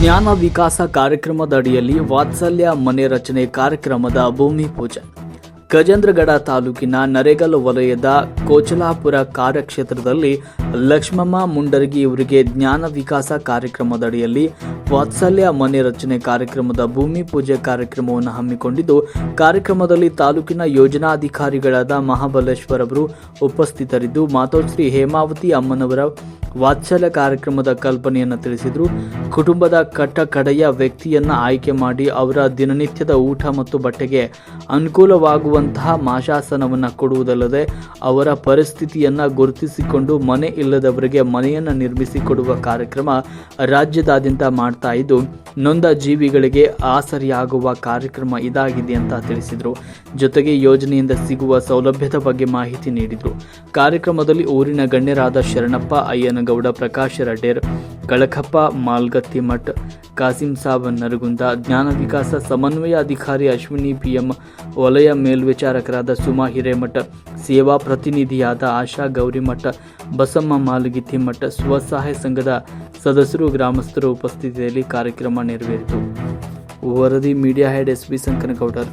ಜ್ಞಾನ ವಿಕಾಸ ಕಾರ್ಯಕ್ರಮದ ಅಡಿಯಲ್ಲಿ ವಾತ್ಸಲ್ಯ ಮನೆ ರಚನೆ ಕಾರ್ಯಕ್ರಮದ ಭೂಮಿ ಪೂಜೆ. ಗಜೇಂದ್ರಗಡ ತಾಲೂಕಿನ ನರೇಗಲ್ ವಲಯದ ಕೋಚಲಾಪುರ ಕಾರ್ಯಕ್ಷೇತ್ರದಲ್ಲಿ ಲಕ್ಷ್ಮಮ್ಮ ಮುಂಡರಗಿ ಇವರಿಗೆ ಜ್ಞಾನ ವಿಕಾಸ ಕಾರ್ಯಕ್ರಮದ ಅಡಿಯಲ್ಲಿ ವಾತ್ಸಲ್ಯ ಮನೆ ರಚನೆ ಕಾರ್ಯಕ್ರಮದ ಭೂಮಿ ಪೂಜೆ ಕಾರ್ಯಕ್ರಮವನ್ನು ಹಮ್ಮಿಕೊಂಡಿದ್ದು, ಕಾರ್ಯಕ್ರಮದಲ್ಲಿ ತಾಲೂಕಿನ ಯೋಜನಾಧಿಕಾರಿಗಳಾದ ಮಹಾಬಲೇಶ್ವರ ಅವರು ಉಪಸ್ಥಿತರಿದ್ದು, ಮಾತೋಶ್ರೀ ಹೇಮಾವತಿ ಅಮ್ಮನವರ ವಾತ್ಸಲ್ಯ ಕಾರ್ಯಕ್ರಮದ ಕಲ್ಪನೆಯನ್ನು ತಿಳಿಸಿದರು. ಕುಟುಂಬದ ಕಟ್ಟ ಕಡೆಯ ವ್ಯಕ್ತಿಯನ್ನ ಆಯ್ಕೆ ಮಾಡಿ ಅವರ ದಿನನಿತ್ಯದ ಊಟ ಮತ್ತು ಬಟ್ಟೆಗೆ ಅನುಕೂಲವಾಗುವಂತಹ ಮಾಶಾಸನವನ್ನು ಕೊಡುವುದಲ್ಲದೆ ಅವರ ಪರಿಸ್ಥಿತಿಯನ್ನ ಗುರುತಿಸಿಕೊಂಡು ಮನೆ ಇಲ್ಲದವರಿಗೆ ಮನೆಯನ್ನು ನಿರ್ಮಿಸಿಕೊಡುವ ಕಾರ್ಯಕ್ರಮ ರಾಜ್ಯದಾದ್ಯಂತ ಮಾಡ್ತಾ ಇದ್ದು, ನೊಂದ ಜೀವಿಗಳಿಗೆ ಆಸರಿಯಾಗುವ ಕಾರ್ಯಕ್ರಮ ಇದಾಗಿದೆ ಅಂತ ತಿಳಿಸಿದರು. ಜೊತೆಗೆ ಯೋಜನೆಯಿಂದ ಸಿಗುವ ಸೌಲಭ್ಯದ ಬಗ್ಗೆ ಮಾಹಿತಿ ನೀಡಿದರು. ಕಾರ್ಯಕ್ರಮದಲ್ಲಿ ಊರಿನ ಗಣ್ಯರಾದ ಶರಣಪ್ಪ, ಅಯ್ಯನಗೌಡ, ಪ್ರಕಾಶ್ ರಡೇರ್ ಕಳಕಪ್ಪ, ಮಾಲ್ಗತ್ತಿ ಮಠ, ಕಾಸಿಂ ಸಾಬ್, ನರಗುಂದ, ಜ್ಞಾನ ವಿಕಾಸ ಸಮನ್ವಯ ಅಧಿಕಾರಿ ಅಶ್ವಿನಿ, ಪಿಎಂ ವಲಯ ಮೇಲ್ವಿಚಾರಕರಾದ ಸುಮಾ ಹಿರೇಮಠ, ಸೇವಾ ಪ್ರತಿನಿಧಿಯಾದ ಆಶಾ ಗೌರಿಮಠ ಬಸಮ್ಮ ಮಾಲಗಿತ್ತಿ ಮಠ, ಸ್ವಸಹಾಯ ಸಂಘದ ಸದಸ್ಯರು, ಗ್ರಾಮಸ್ಥರು ಉಪಸ್ಥಿತಿಯಲ್ಲಿ ಕಾರ್ಯಕ್ರಮ ನೆರವೇರಿತು. ವರದಿ, media head S B Sankanagoudar